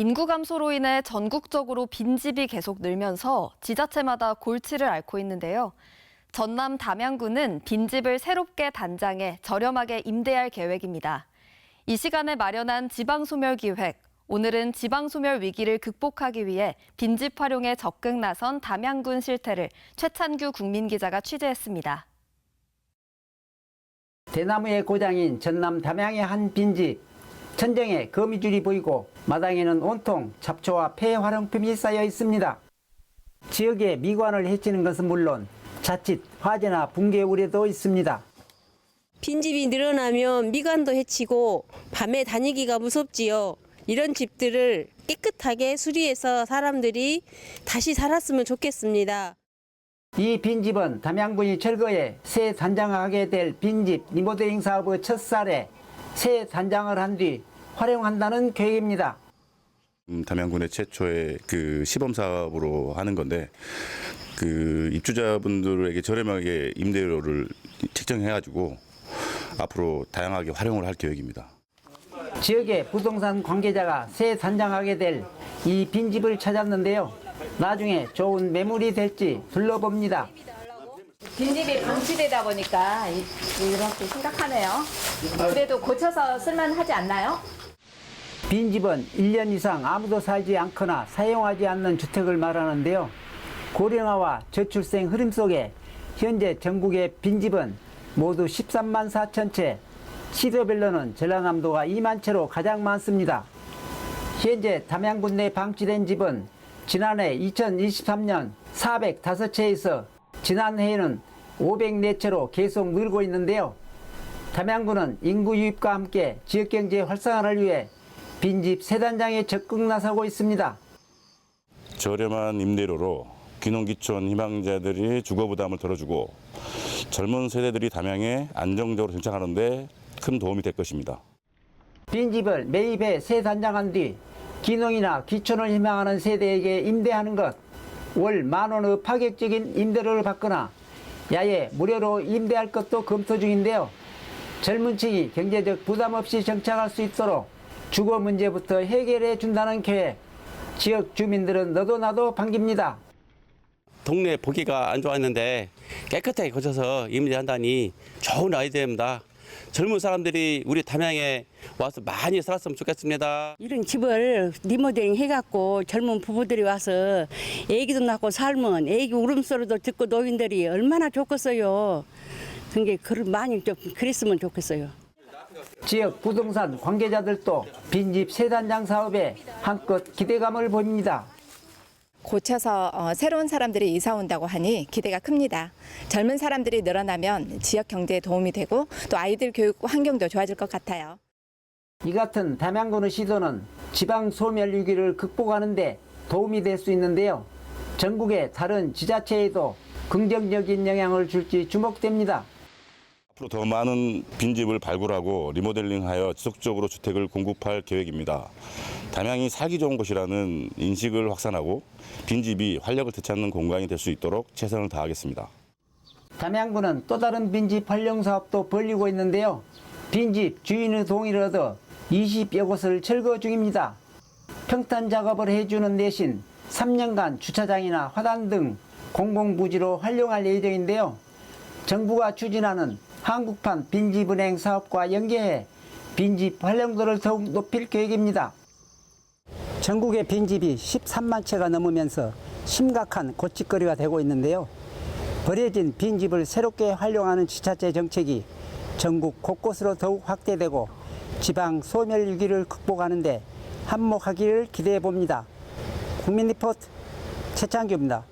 인구 감소로 인해 전국적으로 빈집이 계속 늘면서 지자체마다 골치를 앓고 있는데요. 전남 담양구는 빈집을 새롭게 단장해 저렴하게 임대할 계획입니다. 이 시간에 마련한 지방소멸 기획. 오늘은 지방소멸 위기를 극복하기 위해 빈집 활용에 적극 나선 담양군 실태를 최찬규 국민기자가 취재했습니다. 대나무의 고장인 전남 담양의 한 빈집. 천정에 거미줄이 보이고 마당에는 온통 잡초와 폐 활용품이 쌓여 있습니다. 지역의 미관을 해치는 것은 물론 자칫 화재나 붕괴 우려도 있습니다. 빈집이 늘어나면 미관도 해치고 밤에 다니기가 무섭지요. 이런 집들을 깨끗하게 수리해서 사람들이 다시 살았으면 좋겠습니다. 이 빈집은 담양군이 철거해 새 단장하게 될 빈집 리모델링 사업의 첫 사례 새 단장을 한 뒤 활용한다는 계획입니다. 음, 담양군의 최초의 그 시범 사업으로 하는 건데 그 입주자분들에게 저렴하게 임대료를 책정해가지고 앞으로 다양하게 활용을 할 계획입니다. 지역의 부동산 관계자가 새 단장하게 될 이 빈집을 찾았는데요. 나중에 좋은 매물이 될지 둘러봅니다. 빈집이 방치되다 보니까 이- 이렇게 심각하네요. 그래도 고쳐서 쓸만하지 않나요? 빈집은 1년 이상 아무도 살지 않거나 사용하지 않는 주택을 말하는데요. 고령화와 저출생 흐름 속에 현재 전국의 빈집은 모두 13만 4천 채, 시도별로는 전라남도가 2만 채로 가장 많습니다. 현재 담양군 내 방치된 집은 지난해 2023년 405채에서 지난해에는 504채로 계속 늘고 있는데요. 담양군은 인구 유입과 함께 지역경제 활성화를 위해 빈집 세단장에 적극 나서고 있습니다. 저렴한 임대료로 귀농귀촌 희망자들이 주거 부담을 덜어주고 젊은 세대들이 담양에 안정적으로 정착하는 데 큰 도움이 될 것입니다. 빈집을 매입해 세단장한 뒤 기농이나 귀촌을 희망하는 세대에게 임대하는 것, 월 만 원의 파격적인 임대료를 받거나 야예 무료로 임대할 것도 검토 중인데요. 젊은 층이 경제적 부담 없이 정착할 수 있도록 주거 문제부터 해결해 준다는 계획. 지역 주민들은 너도 나도 반깁니다. 동네 보기가 안 좋았는데 깨끗하게 고쳐서 임대한다니 좋은 아이디어입니다. 젊은 사람들이 우리 담양에 와서 많이 살았으면 좋겠습니다. 이런 집을 리모델링 해갖고 젊은 부부들이 와서 애기도 낳고 살면 애기 울음소리도 듣고 노인들이 얼마나 좋겠어요. 그게 그런 많이 좀 그랬으면 좋겠어요. 지역 부동산 관계자들도 빈집 세단장 사업에 한껏 기대감을 보입니다. 고쳐서 어, 새로운 사람들이 이사 온다고 하니 기대가 큽니다. 젊은 사람들이 늘어나면 지역 경제에 도움이 되고 또 아이들 교육 환경도 좋아질 것 같아요. 이 같은 담양군의 시도는 지방 소멸 위기를 극복하는 데 도움이 될 수 있는데요. 전국의 다른 지자체에도 긍정적인 영향을 줄지 주목됩니다. 앞으로 더 많은 빈집을 발굴하고 리모델링하여 지속적으로 주택을 공급할 계획입니다. 담양이 살기 좋은 곳이라는 인식을 확산하고 빈집이 활력을 되찾는 공간이 될 수 있도록 최선을 다하겠습니다. 담양군은 또 다른 빈집 활용 사업도 벌리고 있는데요. 빈집 주인의 동의를 얻어 20여 곳을 철거 중입니다. 평탄 작업을 해주는 대신 3년간 주차장이나 화단 등 공공부지로 활용할 예정인데요. 정부가 추진하는 한국판 빈집은행 사업과 연계해 빈집 활용도를 더욱 높일 계획입니다. 전국의 빈집이 13만 채가 넘으면서 심각한 고치거리가 되고 있는데요. 버려진 빈집을 새롭게 활용하는 지자체 정책이 전국 곳곳으로 더욱 확대되고 지방 소멸 위기를 극복하는데 한몫하기를 기대해 봅니다. 국민 리포트 최창규입니다.